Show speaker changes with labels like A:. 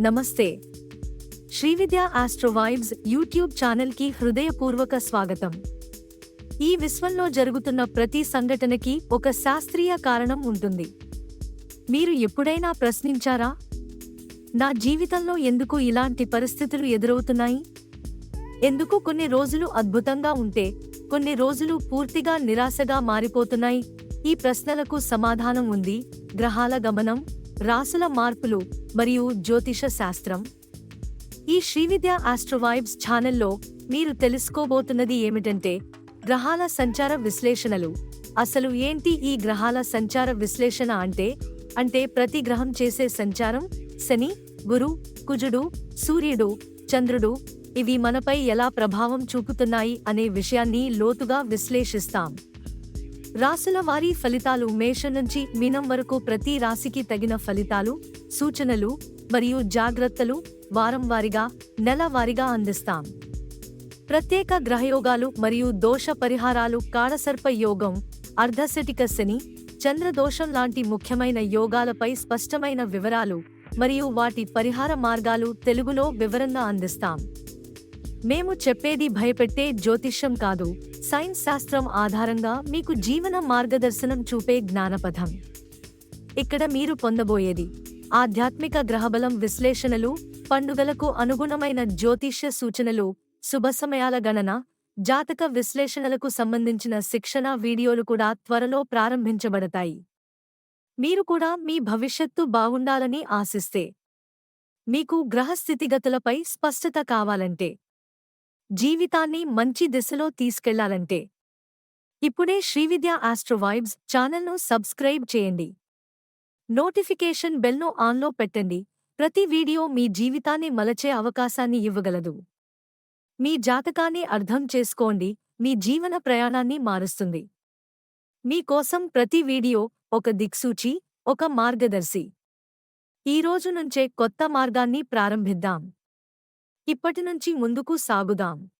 A: నమస్తే. శ్రీవిద్య ఆస్ట్రోవైబ్స్ యూట్యూబ్ ఛానల్కి హృదయపూర్వక స్వాగతం. ఈ విశ్వంలో జరుగుతున్న ప్రతి సంఘటనకి ఒక శాస్త్రీయ కారణం ఉంటుంది. మీరు ఎప్పుడైనా ప్రశ్నించారా? నా జీవితంలో ఎందుకు ఇలాంటి పరిస్థితులు ఎదురవుతున్నాయి? ఎందుకు కొన్ని రోజులు అద్భుతంగా ఉంటే కొన్ని రోజులు పూర్తిగా నిరాశగా మారిపోతున్నాయి? ఈ ప్రశ్నలకు సమాధానం ఉంది. గ్రహాల గమనం రాసుల మార్పులు మరియు జ్యోతిష శాస్త్రం. ఈ శ్రీవిద్య ఆస్ట్రోవైబ్స్ ఛానల్లో మీరు తెలుసుకోబోతున్నది ఏమిటంటే గ్రహాల సంచార విశ్లేషణలు. అసలు ఏంటి ఈ గ్రహాల సంచార విశ్లేషణ అంటే? అంటే ప్రతి గ్రహం చేసే సంచారం శని గురు కుజుడు సూర్యుడు చంద్రుడు ఇవి మనపై ఎలా ప్రభావం చూపుతున్నాయి అనే విషయాన్ని లోతుగా విశ్లేషిస్తాం. రాసుల వారీ ఫలితాలు మేష నుంచి మీనం వరకు ప్రతి రాశికి తగిన ఫలితాలు సూచనలు మరియు జాగ్రత్తలు వారం వారిగా నెల వారిగా అందిస్తాం. ప్రత్యేక గ్రహయోగాలు మరియు దోష పరిహారాలు కాడసర్ప యోగం అర్ధశటిక శని చంద్రదోషం లాంటి ముఖ్యమైన యోగాలపై స్పష్టమైన వివరాలు మరియు వాటి పరిహార మార్గాలు తెలుగులో వివరంగా అందిస్తాం. మేము చెప్పేది భయపెట్టే జ్యోతిష్యం కాదు. సైన్స్ శాస్త్రం ఆధారంగా మీకు జీవన మార్గదర్శనం చూపే జ్ఞానపథం. ఇక్కడ మీరు పొందబోయేది ఆధ్యాత్మిక గ్రహబలం విశ్లేషణలు పండుగలకు అనుగుణమైన జ్యోతిష్య సూచనలు శుభ సమయాల గణన జాతక విశ్లేషణలకు సంబంధించిన శిక్షణ వీడియోలు కూడా త్వరలో ప్రారంభించబడతాయి. మీరు కూడా మీ భవిష్యత్తు బాగుండాలని ఆశిస్తే మీకు గ్రహస్థితిగతులపై స్పష్టత కావాలంటే జీవితాన్ని మంచి దిశలో తీసుకెళ్ళాలంటే ఇప్పుడే శ్రీవిద్య ఆస్ట్రోవైబ్స్ ఛానల్ను సబ్స్క్రైబ్ చేయండి. నోటిఫికేషన్ బెల్ను ఆన్లో పెట్టండి. ప్రతి వీడియో మీ జీవితాన్ని మలచే అవకాశాన్ని ఇవ్వగలదు. మీ జాతకాన్ని అర్థం చేసుకోండి. మీ జీవన ప్రయాణాన్ని మారుస్తుంది. మీకోసం ప్రతి వీడియో ఒక దిక్సూచి ఒక మార్గదర్శి. ఈ రోజు నుంచే కొత్త మార్గాన్ని ప్రారంభిద్దాం. ఇప్పటి నుంచి ముందుకు సాగుదాం.